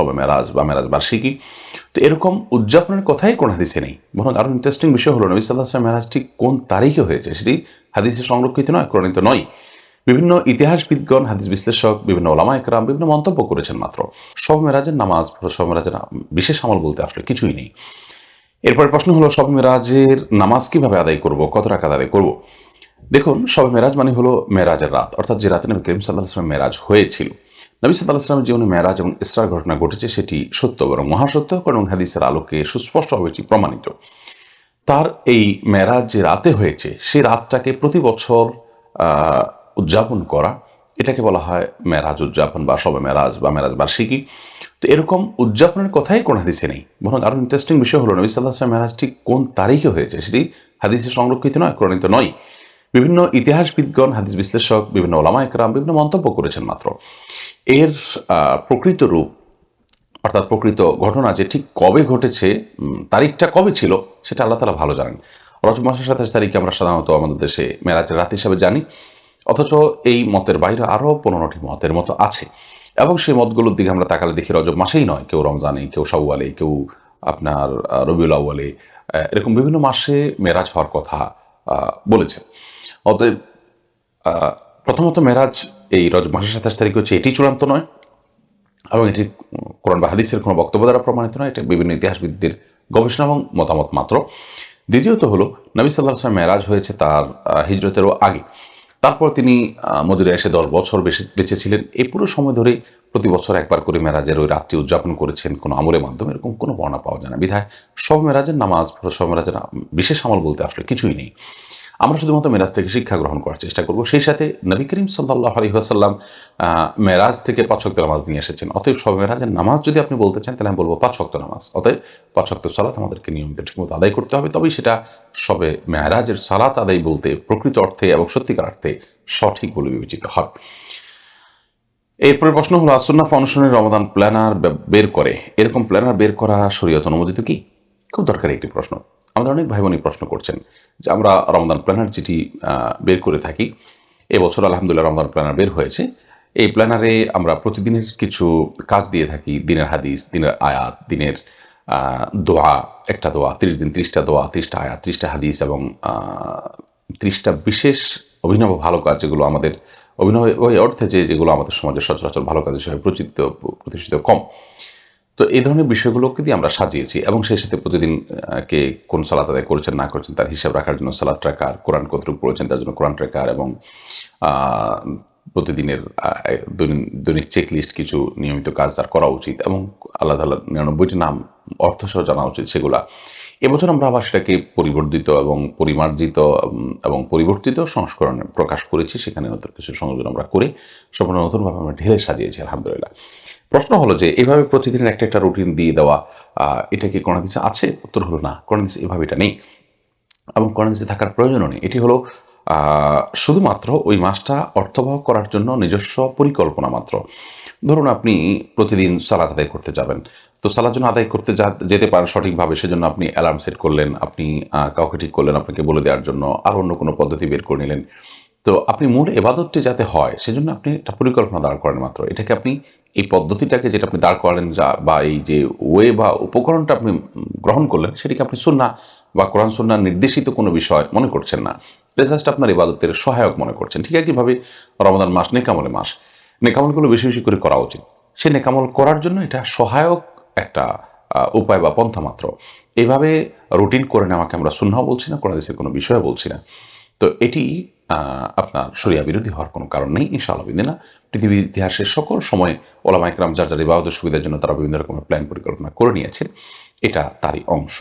সবে মেরাজ বা মেরাজ বার্ষিকী। তো এরকম উদযাপনের কথাই কোন হাদিসে নেই। বরং আরও ইন্টারেস্টিং বিষয় হলো, নবী সাল্লাহ আসলাম মেরাজ ঠিক কোন তারিখে হয়েছে সেটি হাদিসে সংরক্ষিত নয় কোরআনিত নয়। বিভিন্ন ইতিহাসবিদগণ, হাদিস বিশ্লেষক, বিভিন্ন ওলামা একরাম বিভিন্ন মন্তব্য করেছেন মাত্র। সব মেরাজের নামাজ, সব মেরাজের বিশেষ আমল বলতে আসলে কিছুই নেই। এরপরে প্রশ্ন হলো, সব মেরাজের নামাজ কীভাবে আদায় করব, কত টাকা আদায় করব? দেখুন, সবে মেরাজ মানে হলো মেরাজের রাত, অর্থাৎ যে রাতে নবী করিম সাল্লাহ আসলাম মেরাজ হয়েছিল। নবী সাল্লাহ জীবনে মেরাজ এবং ইসরার ঘটনা ঘটেছে, সেটি সত্য বরং মহাসত্য এবং হাদিসের আলোকে সুস্পষ্টভাবে এটি প্রমাণিত। তার এই মেরাজ যে রাতে হয়েছে, সেই রাতটাকে প্রতি বছর উদযাপন করা, এটাকে বলা হয় মেরাজ উদযাপন বা সবে মেরাজ বা মেরাজ বার্ষিকী। তো এরকম উদযাপনের কথাই কোন হাদিসে নেই। বরং আরও ইন্টারেস্টিং বিষয় হলো, নবী সাল্লাহ মেরাজ ঠিক কোন তারিখে হয়েছে, সেটি হাদিসে সংরক্ষিত নয় কোরআনিত নয়। বিভিন্ন ইতিহাসবিদগণ হাদিস বিশ্লেষক বিভিন্ন ওলামা একরাম বিভিন্ন মন্তব্য করেছেন মাত্র। এর প্রকৃত রূপ অর্থাৎ প্রকৃত ঘটনা যে ঠিক কবে ঘটেছে তারিখটা কবে ছিল সেটা আল্লাহ তালা ভালো জানেন। রজব মাসের সাতাশ তারিখে আমরা সাধারণত আমাদের দেশে মেরাজের রাত হিসাবে জানি অথচ এই মতের বাইরে আরও পনেরোটি মতের মতো আছে। এবং সেই মতগুলোর দিকে আমরা তাকালে দেখি রজব মাসেই নয় কেউ রমজানে কেউ সাউয়ালে কেউ আপনার রবিউল আউয়ালে আহ, এরকম বিভিন্ন মাসে মেরাজ হওয়ার কথা বলেছে অতএব প্রথমত মেরাজ এই রজ মাসের সাতাশ তারিখ হচ্ছে এটি চূড়ান্ত নয় এবং এটি কোরআন বা হাদিসের কোনো বক্তব্য দ্বারা প্রমাণিত নয়। এটা বিভিন্ন ইতিহাসবিদদের গবেষণা এবং মতামত মাত্র। দ্বিতীয়ত হলো, নবী সাল্লাহ আসলাম মেরাজ হয়েছে তার হিজরতেরও আগে। তারপর তিনি মদিনায় এসে দশ বছর বেশি বেঁচে ছিলেন এই পুরো সময় ধরে প্রতি বছর একবার করে মেরাজের ওই রাত্রি উদযাপন করেছেন কোনো আমলের মাধ্যমে, এরকম কোনো বর্ণনা পাওয়া যায় না। বিধায় সব মেরাজের নামাজ, সব মেরাজের বিশেষ আমল বলতে আসলে কিছুই নেই। আমরা শুধুমাত্র মেরাজ থেকে শিক্ষা গ্রহণ করার চেষ্টা করব। সেই সাথে নবী করিম সাল্লাহ আলী আসাল্লাম মেরাজ থেকে পাঁচ ওয়াক্ত নামাজ নিয়ে এসেছেন। অতএব সব মেরাজের নামাজ যদি আপনি বলতে চান, তাহলে আমি বলব পাঁচ ওয়াক্ত নামাজ। অতএব পাঁচ ওয়াক্ত সালাত আমাদেরকে নিয়মিত ঠিকমতো আদায় করতে হবে। তবেই সেটা সবে মেহরাজের সালাত আদায় বলতে প্রকৃত অর্থে এবং সত্যিকার অর্থে সঠিক বলে বিবেচিত হয়। এরপরে প্রশ্ন হলো আসন্না ফাউন্ডেশনের রমাদান প্ল্যানার বের করে। এরকম প্ল্যানার বের করা শরীয়ত অনুমোদিত কি? খুব দরকারি একটি প্রশ্ন। আমাদের অনেক ভাই বোনই প্রশ্ন করছেন যে আমরা রমদান প্ল্যানার যেটি বের করে থাকি। এবছর আলহামদুলিল্লাহ রমদান প্ল্যানার বের হয়েছে। এই প্ল্যানারে আমরা প্রতিদিনের কিছু কাজ দিয়ে থাকি। দিনের হাদিস, দিনের আয়াত, দিনের দোয়া, একটা দোয়া, তিরিশ দিন ত্রিশটা দোয়া, ত্রিশটা আয়াত, ত্রিশটা হাদিস এবং ত্রিশটা বিশেষ অভিনব ভালো কাজ যেগুলো আমাদের অভিনব ওই অর্থে যে যেগুলো আমাদের সমাজে সচরাচর ভালো কাজ হিসেবে প্রচিত, প্রতিষ্ঠিত কম। তো এই ধরনের বিষয়গুলোকে দিয়ে আমরা সাজিয়েছি এবং সেই সাথে প্রতিদিন কে কোন সালাত আদায় করেছেন, না করেছেন, তার হিসাব রাখার জন্য সালাদ ট্র্যাকার, কোরআন কতটুকু পড়েছেন, তার জন্য কোরআন ট্র্যাকার এবং প্রতিদিনের দৈনিক দৈনিক চেক লিস্ট কিছু নিয়মিত কাজ তার করা উচিত এবং আল্লাহ তাল্লাহ নিরানব্বইটি নাম, অর্থসহ জানা উচিত সেগুলা। এবছর আমরা আবার সেটাকে পরিবর্ধিত এবং পরিমার্জিত এবং পরিবর্তিত সংস্করণে প্রকাশ করেছি। সেখানে নতুন কিছু সংযোজন আমরা করে সম্পূর্ণ নতুনভাবে আমরা ঢেলে সাজিয়েছি, আলহামদুলিল্লাহ। প্রশ্ন হলো যে, এভাবে প্রতিদিন একটা একটা রুটিন দিয়ে দেওয়া এটা কি কোনো আছে? উত্তর হলো না। কোনো এভাবে এটা নেই। এবং কোরআনিসে থাকার প্রয়োজনও নেই। এটি হলো শুধুমাত্র ওই মাসটা অর্থবহ করার জন্য নিজস্ব পরিকল্পনা মাত্র। ধরুন আপনি প্রতিদিন সালাদ আদায় করতে যাবেন। তো সালাদ জন্য আদায় করতে যা, যেতে পারেন সঠিকভাবে, সেজন্য আপনি অ্যালার্ম সেট করলেন, আপনি কাউকে ঠিক করলেন, আপনাকে বলে দেওয়ার জন্য আর অন্য কোনো পদ্ধতি বের করে নিলেন। তো আপনি মূল এবাদতটি যাতে হয়, সেজন্য আপনি একটা পরিকল্পনা দাঁড় করেন মাত্র। এটাকে আপনি এই পদ্ধতিটাকে যেটা আপনি দাঁড় করালেন যা বা এই যে ওয়ে বা উপকরণটা আপনি গ্রহণ করলেন, সেটিকে আপনি সুন্না বা কোরআন সুন্না নির্দেশিত কোনো বিষয় মনে করছেন না। জাস্ট আপনার ইবাদতের সহায়ক মনে করছেন। ঠিক একইভাবে রমাদান মাস নেকামলে মাস। নেকামলগুলো বেশি বেশি করে করা উচিত। সে নেকামল করার জন্য এটা সহায়ক একটা উপায় বা পন্থা মাত্র। এভাবে রুটিন করে নেওয়াকে আমরা সুন্নাও বলছি না কোনো দেশের কোনো বিষয়ে বলছি না। তো এটি আপনার সরিয়া বিরোধী হওয়ার কোনো কারণ নেই, ইনশাআল্লাহ বিদিনা পৃথিবীর ইতিহাসের সকল সময় ওলামাইকরাম যার যার বাহাদুর সুবিধার জন্য তারা বিভিন্ন রকমের প্ল্যান পরিকল্পনা করে নিয়েছেন এটা তারই অংশ।